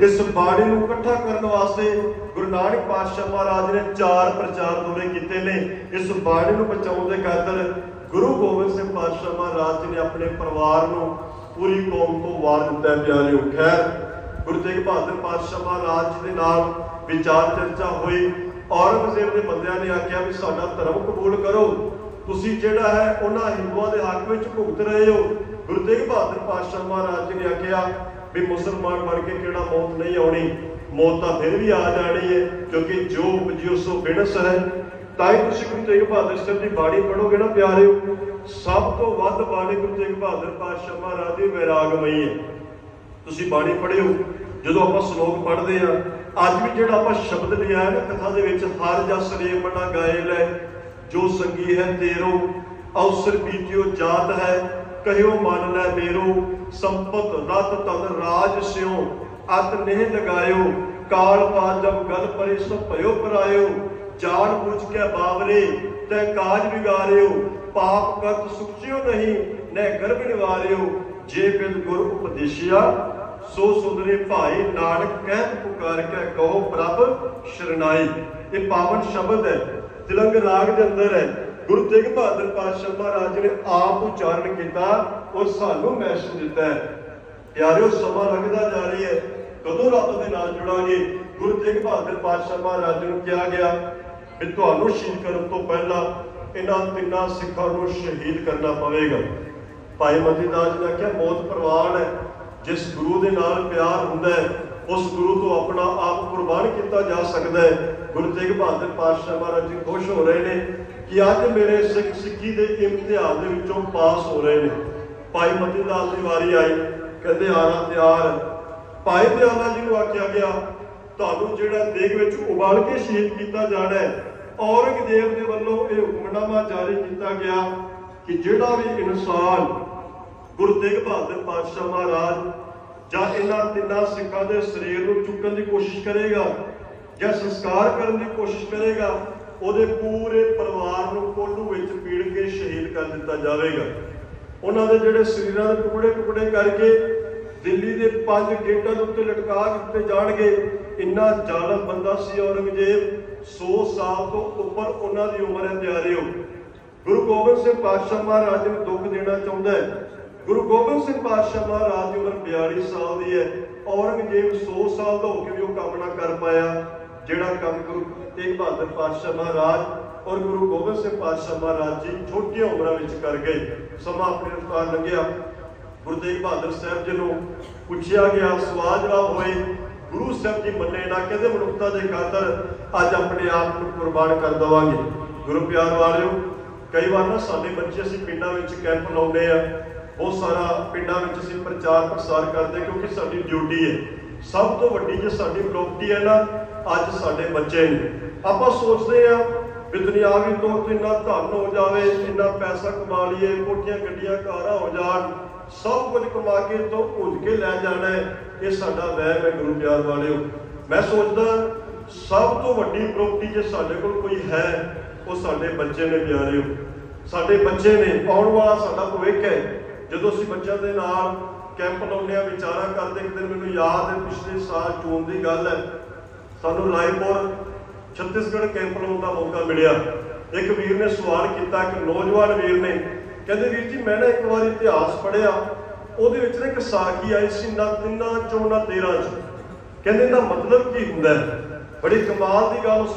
ਇਸ ਬਾਣੀ ਨੂੰ ਇਕੱਠਾ ਕਰਨ ਵਾਸਤੇ ਗੁਰੂ ਨਾਨਕ ਪਾਤਸ਼ਾਹ ਮਹਾਰਾਜ ਨੇ ਚਾਰ ਪ੍ਰਚਾਰ ਦੌਰੇ ਕੀਤੇ ਨੇ। ਇਸ ਬਾਣੀ ਨੂੰ ਬਚਾਉਣ ਦੇ ਖਾਤਰ ਗੁਰੂ ਗੋਬਿੰਦ ਸਿੰਘ ਪਾਤਸ਼ਾਹ ਮਹਾਰਾਜ ਜੀ ਨੇ ਆਪਣੇ ਪਰਿਵਾਰ ਨੂੰ ਪੂਰੀ ਕੌਮ ਤੋਂ ਵਾਰ ਦਿੱਤਾ ਪਿਆਰਿਓ। ਖੈਰ, ਗੁਰੂ ਤੇਗ ਬਹਾਦਰ ਪਾਤਸ਼ਾਹ ਮਹਾਰਾਜ ਜੀ ਦੇ ਨਾਲ ਵਿਚਾਰ ਚਰਚਾ ਹੋਈ। ਔਰੰਗਜ਼ੇਬ ਦੇ ਬੰਦਿਆਂ ਨੇ ਆਖਿਆ ਵੀ ਸਾਡਾ ਧਰਮ ਕਬੂਲ ਕਰੋ। ਤੁਸੀਂ ਜਿਹੜਾ ਹੈ ਉਹਨਾਂ ਹਿੰਦੂਆਂ ਦੇ ਹੱਕ ਵਿੱਚ ਭੁਗਤ ਰਹੇ ਹੋ। ਗੁਰੂ ਤੇਗ ਬਹਾਦਰ ਪਾਤਸ਼ਾਹ ਮਹਾਰਾਜ ਜੀ ਨੇ ਆਖਿਆ ਵੀ ਮੁਸਲਮਾਨ ਬਣ ਕੇ ਕਿਹੜਾ ਮੌਤ ਨਹੀਂ ਆਉਣੀ, ਮੌਤ ਤਾਂ ਫਿਰ ਵੀ ਆ ਜਾਣੀ ਹੈ, ਕਿਉਂਕਿ ਜੋ ਉਪਜਿਓ ਸੋ ਬਿਨਸ ਹੈ, ਤਾਂ ਹੀ ਤੁਸੀਂ ਗੁਰੂ ਤੇਗ ਬਹਾਦਰ ਸਾਹਿਬ ਦੀ ਬਾਣੀ ਪੜੋਗੇ ਨਾ ਪਿਆਰਿਓ। ਸਭ ਤੋਂ ਵੱਧ ਬਾਣੀ ਗੁਰੂ ਤੇਗ ਬਹਾਦਰ ਪਾਤਸ਼ਾਹ ਮਹਾਰਾਜ ਦੀ ਵੈਰਾਗਮਈ ਹੈ। ਤੁਸੀਂ ਬਾਣੀ ਪੜਿਓ ਜਦੋਂ ਆਪਾਂ ਸ਼ਲੋਕ ਪੜ੍ਹਦੇ ਆ ਅੱਜ ਵੀ ਜਿਹੜਾ ਆਪਾਂ ਸ਼ਬਦ ਲਿਆ ਹੈ ਨਾ ਕਥਾ ਦੇ ਵਿੱਚ, ਹਰ ਜਸ ਰੇ ਮਨਾ ਗਾਏ ਜੋ ਸੰਗੀ ਹੈ ਤੇਰੋ, ਅਵਸਰ ਬੀਤਿਓ ਜਾਤ ਹੈ ਕਹਿਓ ਮਨ ਲੈ ਮੇਰੋ, ਸੰਪਤ ਰਤ ਤਨ ਰਾਜ ਸਿਓ ਅਤ ਨੇਹ ਲਗਾਇਓ ਕਾਲ ਪਾ ਗਲ ਪਰੇ ਸੋ ਭਇਓ ਪਰਾਇਓ। ਜਾਣ ਬੁੱਝ ਕੇ ਬਾਵਰੇ, ਤੈ ਕਾਜ ਵਿਗਾਰਿਓ। ਪਾਪ ਕਰਤ ਸੁਖਿਓ ਨਹੀਂ ਨੈ ਗਰਭ ਨਿਵਾਰਿਓ। ਜੇ ਬਿਨ ਗੁਰ ਉਪਦੇਸ਼ਿਆ, ਸੋ ਸੁੰਦਰੇ ਭਾਈ ਨਾਨਕ ਕਹਿ ਪੁਕਾਰ ਕੇ ਕਹੋ ਪ੍ਰਭ ਸ਼ਰਨਾਈ। ਇਹ ਪਾਵਨ ਸ਼ਬਦ ਹੈ, ਤਿਲੰਗ ਰਾਗ ਦੇ ਅੰਦਰ ਹੈ। ਗੁਰੂ ਤੇਗ ਬਹਾਦਰ ਪਾਤਸ਼ਾਹ ਮਹਾਰਾਜ ਨੇ ਆਪ ਉਚਾਰਨ ਕੀਤਾ, ਉਹ ਸਾਨੂੰ ਮੈਸੇਜ ਦਿੱਤਾ ਹੈ। ਪਿਆਰਿਓ, ਸਮਾਂ ਲੰਘਦਾ ਜਾ ਰਹੀ ਹੈ। ਕਦੋਂ ਰੱਬ ਦੇ ਨਾਲ ਜੁੜਾਂਗੇ? ਗੁਰੂ ਤੇਗ ਬਹਾਦਰ ਪਾਤਸ਼ਾਹ ਮਹਾਰਾਜ ਨੂੰ ਕਿਹਾ ਗਿਆ ਵੀ ਤੁਹਾਨੂੰ ਸ਼ਹੀਦ ਕਰਨ ਤੋਂ ਪਹਿਲਾਂ ਇਹਨਾਂ ਤਿੰਨਾਂ ਸਿੱਖਾਂ ਨੂੰ ਸ਼ਹੀਦ ਕਰਨਾ ਪਵੇਗਾ। ਭਾਈ ਮਤੀ ਦਾਸ ਨੇ ਆਖਿਆ, ਮੌਤ ਪ੍ਰਵਾਨ ਹੈ। ਜਿਸ ਗੁਰੂ ਦੇ ਨਾਲ ਪਿਆਰ ਹੁੰਦਾ ਹੈ, ਉਸ ਗੁਰੂ ਤੋਂ ਆਪਣਾ ਆਪ ਕੁਰਬਾਨ ਕੀਤਾ ਜਾ ਸਕਦਾ ਹੈ। ਗੁਰੂ ਤੇਗ ਬਹਾਦਰ ਪਾਤਸ਼ਾਹ ਮਹਾਰਾਜ ਜੀ ਖੁਸ਼ ਹੋ ਰਹੇ ਨੇ ਕਿ ਅੱਜ ਮੇਰੇ ਸਿੱਖ ਸਿੱਖੀ ਦੇ ਇਮਤਿਹਾਨ ਦੇ ਵਿੱਚੋਂ ਪਾਸ ਹੋ ਰਹੇ ਨੇ। ਭਾਈ ਮਤੀ ਦਾਸ ਦੀ ਵਾਰੀ ਆਈ, ਕਹਿੰਦੇ ਆਣਾ ਤਿਆਰ ਭਾਈ ਦਿਆਲਾ ਜੀ ਨੂੰ ਆਖਿਆ ਗਿਆ, ਤੁਹਾਨੂੰ ਜਿਹੜਾ ਦੇਗ ਵਿੱਚ ਉਬਾਲ ਕੇ ਸ਼ਹੀਦ ਕੀਤਾ ਜਾਣਾ ਹੈ, ਔਰੰਗਜ਼ੇਬ ਦੇ ਵੱਲੋਂ ਇਹ ਹੁਕਮਨਾਮਾ ਜਾਰੀ ਕੀਤਾ ਗਿਆ ਕਿ ਜਿਹੜਾ ਵੀ ਇਨਸਾਨ ਗੁਰੂ ਤੇਗ ਬਹਾਦਰ ਪਾਤਸ਼ਾਹ ਮਹਾਰਾਜ ਜਾਂ ਇਹਨਾਂ ਤਿੰਨਾਂ ਸਿੱਖਾਂ ਦੇ ਸਰੀਰ ਨੂੰ ਚੁੱਕਣ ਦੀ ਕੋਸ਼ਿਸ਼ ਕਰੇਗਾ ਜਾਂ ਸੰਸਕਾਰ ਕਰਨ ਦੀ ਕੋਸ਼ਿਸ਼ ਕਰੇਗਾ, ਉਹਦੇ ਪੂਰੇ ਪਰਿਵਾਰ ਨੂੰ ਕੋਲੂ ਵਿੱਚ ਪੀੜ ਕੇ ਸ਼ਹੀਦ ਕਰ ਦਿੱਤਾ ਜਾਵੇਗਾ। ਉਹਨਾਂ ਦੇ ਜਿਹੜੇ ਸਰੀਰਾਂ ਦੇ ਟੁਕੜੇ ਟੁਕੜੇ ਕਰਕੇ ਦਿੱਲੀ ਦੇ ਪੰਜ ਗੇਟਾਂ ਦੇ ਉੱਤੇ ਲਟਕਾ ਦਿੱਤੇ ਜਾਣਗੇ, ਇੰਨਾ ਜ਼ਾਲਮ ਬੰਦਾ ਸੀ ਔਰੰਗਜ਼ੇਬ 100 ਸਾਲ ਤੋਂ ਉੱਪਰ ਉਹਨਾਂ ਦੀ ਉਮਰ ਹੈ ਪਿਆਰਿਓ ਗੁਰੂ ਗੋਬਿੰਦ ਸਿੰਘ ਪਾਤਸ਼ਾਹ ਮਹਾਰਾਜ ਨੂੰ ਦੁੱਖ ਦੇਣਾ ਚਾਹੁੰਦਾ ਹੈ। ਗੁਰੂ ਗੋਬਿੰਦ ਸਿੰਘ ਪਾਤਸ਼ਾਹ ਮਹਾਰਾਜ ਦੀ ਉਮਰ 42 ਸਾਲ ਦੀ ਹੈ। ਔਰੰਗਜ਼ੇਬ 100 ਸਾਲ ਦਾ ਹੋ ਕੇ ਵੀ ਉਹ ਕੰਮ ਨਾ ਕਰ ਪਾਇਆ। ਜਿਹੜਾ ਕੰਮ ਗੁਰੂ ਤੇਗ ਬਹਾਦਰ ਪਾਤਸ਼ਾਹ ਮਹਾਰਾਜ ਔਰ ਗੁਰੂ ਗੋਬਿੰਦ ਸਿੰਘ ਪਾਤਸ਼ਾਹ ਮਹਾਰਾਜ ਜੀ ਛੋਟੀਆਂ ਉਮਰਾਂ ਵਿੱਚ ਕਰ ਗਏ, ਸਮਾਂ ਆਪਣੇ ਅਨੁਸਾਰ ਲੰਘਿਆ। ਗੁਰੂ ਤੇਗ ਬਹਾਦਰ ਸਾਹਿਬ ਜੀ ਨੂੰ ਪੁੱਛਿਆ ਗਿਆ, ਸਵਾਲ ਜਵਾਬ ਹੋਏ, ਗੁਰੂ ਸਾਹਿਬ ਜੀ ਮੰਨੇ ਨਾ, ਕਹਿੰਦੇ ਮਨੁੱਖਤਾ ਦੇ ਖਾਤਰ ਅੱਜ ਆਪਣੇ ਆਪ ਨੂੰ ਕੁਰਬਾਨ ਕਰ ਦਵਾਂਗੇ। ਗੁਰੂ ਪਿਆਰ ਵਾਲਿਓ, ਕਈ ਵਾਰ ਨਾ ਸਾਡੇ ਬੱਚੇ ਅਸੀਂ ਪਿੰਡਾਂ ਵਿੱਚ ਕੈਂਪ ਲਾਉਂਦੇ ਆ, ਬਹੁਤ ਸਾਰਾ ਪਿੰਡਾਂ ਵਿੱਚ ਅਸੀਂ ਪ੍ਰਚਾਰ ਪ੍ਰਸਾਰ ਕਰਦੇ, ਕਿਉਂਕਿ ਸਾਡੀ ਡਿਊਟੀ ਹੈ। ਸਭ ਤੋਂ ਵੱਡੀ ਜੇ ਸਾਡੀ ਪ੍ਰਾਪਰਟੀ ਹੈ ਨਾ ਅੱਜ ਸਾਡੇ ਬੱਚੇ ਨੇ। ਆਪਾਂ ਸੋਚਦੇ ਆ ਵੀ ਦੁਨਿਆਵੀ ਤੌਰ ਤੇ ਇੰਨਾ ਧਨ ਹੋ ਜਾਵੇ, ਇੰਨਾ ਪੈਸਾ ਕਮਾ ਲਈਏ, ਕੋਠੀਆਂ, ਗੱਡੀਆਂ, ਕਾਰਾਂ ਹੋ ਜਾਣ, ਸਭ ਕੁਝ ਕਮਾ ਕੇ ਤੋਂ ਭੁੱਜ ਕੇ ਲੈ ਜਾਣਾ ਇਹ ਸਾਡਾ ਵਹਿਮ ਹੈ ਗੁਰੂ ਪਿਆਰ ਵਾਲਿਓ। ਮੈਂ ਸੋਚਦਾ ਸਭ ਤੋਂ ਵੱਡੀ ਪ੍ਰਾਪਰਟੀ ਜੇ ਸਾਡੇ ਕੋਲ ਕੋਈ ਹੈ, ਉਹ ਸਾਡੇ ਬੱਚੇ ਨੇ ਪਿਆਰਿਓ। ਸਾਡੇ ਬੱਚੇ ਨੇ, ਆਉਣ ਵਾਲਾ ਸਾਡਾ ਭਵਿੱਖ ਹੈ। ਜਦੋਂ ਅਸੀਂ ਬੱਚਿਆਂ ਦੇ ਨਾਲ ਕੈਂਪ ਲਾਉਂਦੇ ਆ ਵਿਚਾਰਾ ਕਰਦੇ ਇੱਕ ਦਿਨ ਮੈਨੂੰ ਯਾਦ ਹੈ, ਪਿਛਲੇ ਸਾਲ ਜੂਨ ਦੀ ਗੱਲ ਹੈ ਸਾਨੂੰ ਰਾਏਪੁਰ ਛੱਤੀਸਗੜ੍ਹ ਕੈਂਪ ਲਾਉਣ ਦਾ ਮੌਕਾ ਮਿਲਿਆ। ਇੱਕ ਵੀਰ ਨੇ ਸਵਾਲ ਕੀਤਾ ਕਿ ਨੌਜਵਾਨ ਵੀਰ ਨੇ, ਕਹਿੰਦੇ ਵੀਰ ਜੀ, ਮੈਂ ਨਾ ਇੱਕ ਵਾਰ ਇਤਿਹਾਸ ਪੜ੍ਹਿਆ। ਉਹਦੇ ਵਿੱਚ ਨਾ ਇੱਕ ਸਾਖੀ ਆਈ ਸੀ, ਨਾ ਤਿੰਨਾਂ ਚੋਂ ਨਾ 13 ਚ। ਕਹਿੰਦੇ ਦਾ ਮਤਲਬ ਕੀ ਹੁੰਦਾ ਹੈ? ਬੜੀ ਕਮਾਲ ਦੀ ਗੱਲ ਉਸ